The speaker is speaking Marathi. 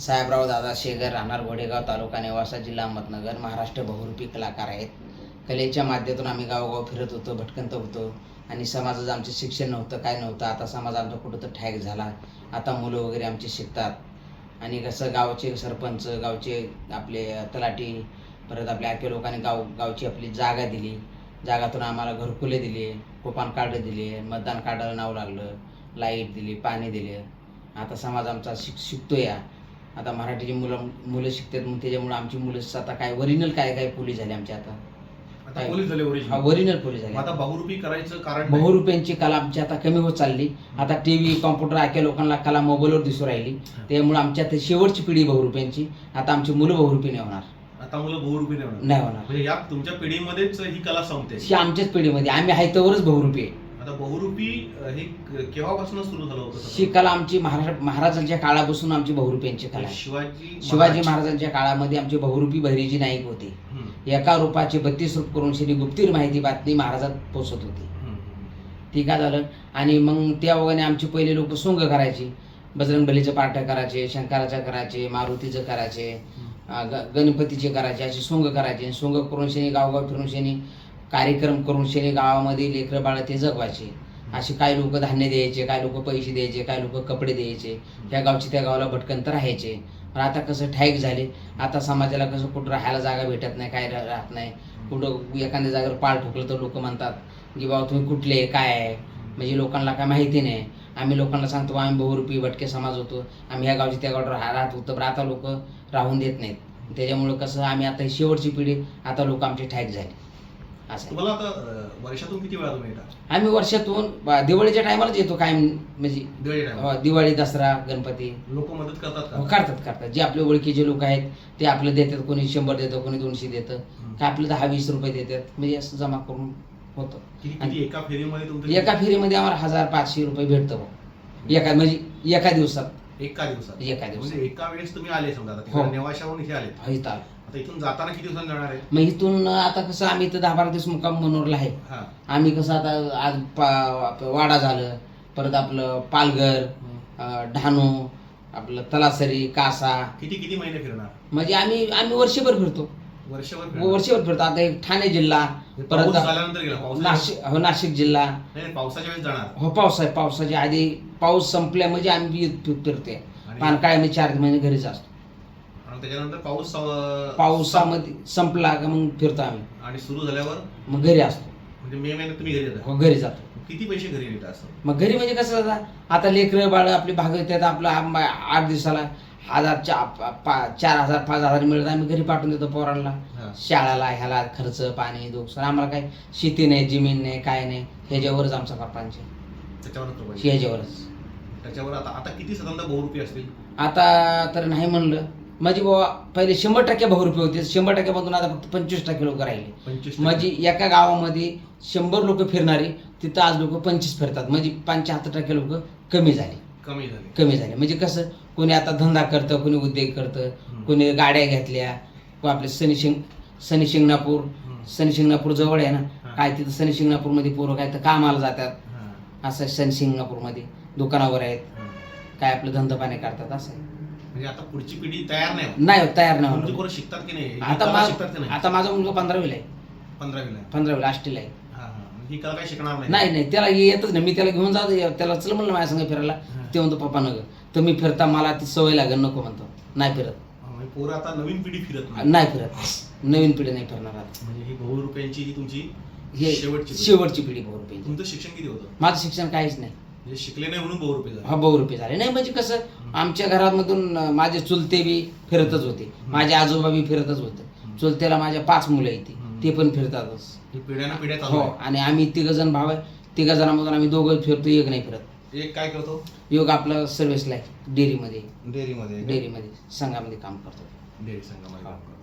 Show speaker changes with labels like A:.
A: साहेबराव दादा शेगर राहणार घोडेगाव तालुका नेवासा जिल्हा अहमदनगर महाराष्ट्र बहुरूपी कलाकार आहेत. कलेच्या माध्यमातून आम्ही गावोगाव फिरत होतो भटकंत होतो आणि समाजाचं आमचं शिक्षण नव्हतं काय नव्हतं. आता समाज आमचा कुठं तर ठॅक झाला. आता मुलं वगैरे आमची शिकतात. आणि कसं गावचे सरपंच गावचे आपले तलाठी परत आपल्या आख्या लोकांनी गाव गावची आपली जागा दिली. जागातून आम्हाला घरकुले दिले कुपान कार्ड दिले मतदान कार्डाला नाव लागलं लाइट दिली पाणी दिले. आता समाज आमचा शिक शिकतो या आता मराठीची मुलं मुलं शिकतात मग त्याच्यामुळे आमची मुलं आता काय ओरिजिनल काय काय पोलीस झाले आमचे आता?
B: आता पोलीस झाले
A: हा
B: ओरिजिनल
A: ओरिजिनल पोलीस झाले
B: आता बहुरूपी करायचं कारण
A: कला आमची आता कमी होत चालली. आता टीव्ही कॉम्प्युटर आख्या लोकांना कला मोबाईलवर दिसू राहिली. त्यामुळे आमच्या शेवटची पिढी बहुरुपयांची आता आमची मुलं बहुरुपी नाही होणार.
B: आता मुलं बहुरूपी नाही होणार.
A: नाही होणार.
B: म्हणजे या तुमच्या पिढीमध्येच ही कला संपते.
A: आमच्याच पिढीमध्ये. आम्ही आहे तोवरच बहुरुपी आहे.
B: आता बहुरूपी हे क- केव्हापासून सुरू झालं होतं?
A: ही कला आमची महाराजांच्या काळापासून आमची बहुरुपयांची कला आहे.
B: शिवाजी
A: शिवाजी महाराजांच्या काळामध्ये आमचे बहुरूपी बहिरीजी नाईक होते.
B: हम्म,
A: एका रूपाचे बत्तीस रूप करून श्री गुप्तीर माहिती बातमी महाराजात पोचत होती.
B: हम्म.
A: ती काय झालं. आणि मग त्या वगैरे आमचे पहिले लोक सोंग करायची. बजरंग बलीचं पाठ करायचे शंकराचं करायचे मारुतीचं करायचे अं, ग- गणपतीचे करायचे असे सोंग करायचे. सोंग करून शनी गावगाव फिरून शनी कार्यक्रम करून शनी गावामध्ये लेकरं बाळा ते जगवायचे. असे काही लोक धान्य द्यायचे काही लोक पैसे द्यायचे काही लोक कपडे द्यायचे त्या गावची त्या गावाला भटकंत राहायचे. पण आता कसं ठाईक झाले. आता समाजाला कसं कुठं राहायला जागा भेटत नाही काय रा- राहत नाही. कुठं एखाद्या जागेवर पाळ ठोकलं तर लोक म्हणतात की बाबा तुम्ही कुठले काय आहे? म्हणजे लोकांना काय माहिती नाही. आम्ही लोकांना सांगतो आम्ही बहुरूपी भटके समाज होतो. आम्ही ह्या गावची त्या गावावर राह- राहत होतो पण आता लोक राहून देत नाहीत. त्याच्यामुळं कसं आम्ही आता ही शेवटची पिढी आता लोक आमचे ठाईक झाले. असं.
B: तुम्हाला आता वर्षातून किती वेळा तुम्ही येता?
A: आम्ही वर्षातून ब- दिवाळीच्या टायमालाच येतो काय म्हणजे
B: दिवाळी time.
A: अ, दिवाळी दसरा गणपती.
B: लोक मदत करतात
A: हो,
B: का
A: करतात करतात. जे आपले ओळखीचे लोक आहेत ते आपलं देतात कोणी शंभर देतं कोणी दोनशे देतं.
B: हम्म.
A: काय आपलं दहा वीस रुपये देतात म्हणजे असं जमा करून होतं.
B: किती किती एका फेरीमध्ये तुमचं
A: एका फेरीमध्ये आम्हाला हजार पाचशे रुपये भेटतं. एका म्हणजे एका दिवसात.
B: एका दिवसात.
A: एका दिवसात.
B: म्हणजे एका वेळेस तुम्ही आले समजा आता
A: हो.
B: तिकडे नेवाशावरून इथे आले.
A: हा, इथं आलो.
B: आता इथून जाताना किती दिवसांनी जाणार आहे?
A: मग इथून आता कसं आम्ही इथं दहा बारा दिवस मुक्काम मनोरला आहे.
B: हा.
A: आम्ही कसं आता आज पा- वाडा झालं परत आपलं पालघर अं, डहाणू आपलं तलासरी कासा.
B: किती किती महिने फिरणार?
A: म्हणजे आम्ही आम्ही वर्षभर फिरतो.
B: वर्षभर
A: फिरतो. आता एक ठाणे जिल्हा परत नाशिक हो नाशिक जिल्हा.
B: पावसाच्या वेळेस जाणार.
A: हो पावसाच्या आधी पाऊस संपल्या म्हणजे आम्ही फिर- फिरते
B: आणि-
A: पानकाळ्यामध्ये चार महिने घरीच असतो.
B: त्याच्यानंतर पाऊस
A: पावसामध्ये संपला का मग फिरतो आम्ही.
B: आणि सुरू झाल्यावर?
A: मग घरी असतो.
B: म्हणजे मे महिन्यात तुम्ही घरी येता
A: हो घरी जातो.
B: किती पैसे घरी येतात
A: मग घरी म्हणजे कसं आता आता लेकरं बाळ आपली भाग येतात आपलं आठ दिवसाला हजार चा- पा- पा- चार हजार पाच हजार मिळत आम्ही घरी पाठवून देतो पोरांना.
B: हा.
A: शाळाला ह्याला खर्च पाणी दुख आम्हाला काय शेती नाही जमीन नाही काय नाही ह्याच्यावरच आमचा प्रपंच आहे.
B: त्याच्यावर पैसे
A: ह्याच्यावरच.
B: त्याच्यावर आता आता किती साधारणतः बहुरूपी असतील?
A: आता तर नाही म्हणलं. म्हणजे बाबा पहिले शंभर टक्के बहुरुपये होते शंभर टक्क्यामधून आता फक्त पंचवीस टक्के लोक राहिले.
B: पंचवीस
A: म्हणजे एका गावामध्ये शंभर लोक फिरणारे तिथं आज लोक पंचवीस फिरतात. म्हणजे पंच्याहत्तर टक्के लोक कमी झाले.
B: कमी झाले
A: कमी झाले म्हणजे कसं कोणी आता धंदा करतं कोणी उद्योग करतं. कोणी गाड्या घेतल्या आपले शनी शिंग शनी शिंगणापूर
B: हम्म.
A: शनी शिंगणापूर जवळ आहे ना. काय तिथं शनी शिंगणापूरमध्ये पोरं काय तर कामाला जातात
B: हा.
A: असं शनी शिंगणापूरमध्ये दुकानावर आहेत. काय आपलं धंदा पाणी करतात असं आहे.
B: म्हणजे आता पुढची पिढी तयार नाही.
A: नाही तयार नाही
B: शिकतात की नाही
A: आता माझा मुलगा पंधरावीला आहे
B: पंधरावीला.
A: पंधरावीला आष्टीला आहे
B: हा कला काही शिकणार नाही.
A: नाही नाही त्याला येतच नाही. मी त्याला घेऊन जातो. त्याला चल म्हणलं माझ्या संग फिरायला. ते म्हणतो पप्पा नग तुम्ही फिरता मला ती सवय लागेल नको म्हणतो. नाही फिरत.
B: म्हणजे पोरं आता नवीन पिढी फिरत नाही.
A: नाही फिरत. नवीन पिढी नाही फिरणार आता.
B: म्हणजे ही बहुरूपयांची ही तुमची
A: हे
B: शेवटची पिढी.
A: शेवटची पिढी बहुरुपये
B: तुमचं शिक्षण किती होतं?
A: माझं शिक्षण काहीच नाही.
B: म्हणजे शिकले नाही म्हणून बहुरूपी झाले.
A: हा बहुरुपये झाले. नाही म्हणजे कसं आमच्या घरामधून अं, माझे चुलते बी फिरतच होते. माझे आजोबा बी फिरतच होते. चुलतेला माझ्या पाच मुलं येते. ते पण फिरतातच.
B: ही पिढ्यानं पिढ्या चालू
A: हो
B: आहे.
A: आणि आम्ही तिघ जण भाव आहे. तिघ जणांमधून आम्ही दोघं फिरतो एक नाही फिरत.
B: एक काय करतो?
A: योग आपलं सर्व्हिसला आहे डेअरीमध्ये.
B: डेअरीमध्ये
A: डेअरीमध्ये संघामध्ये काम करतो.
B: डेअरी संघामध्ये काम करतो.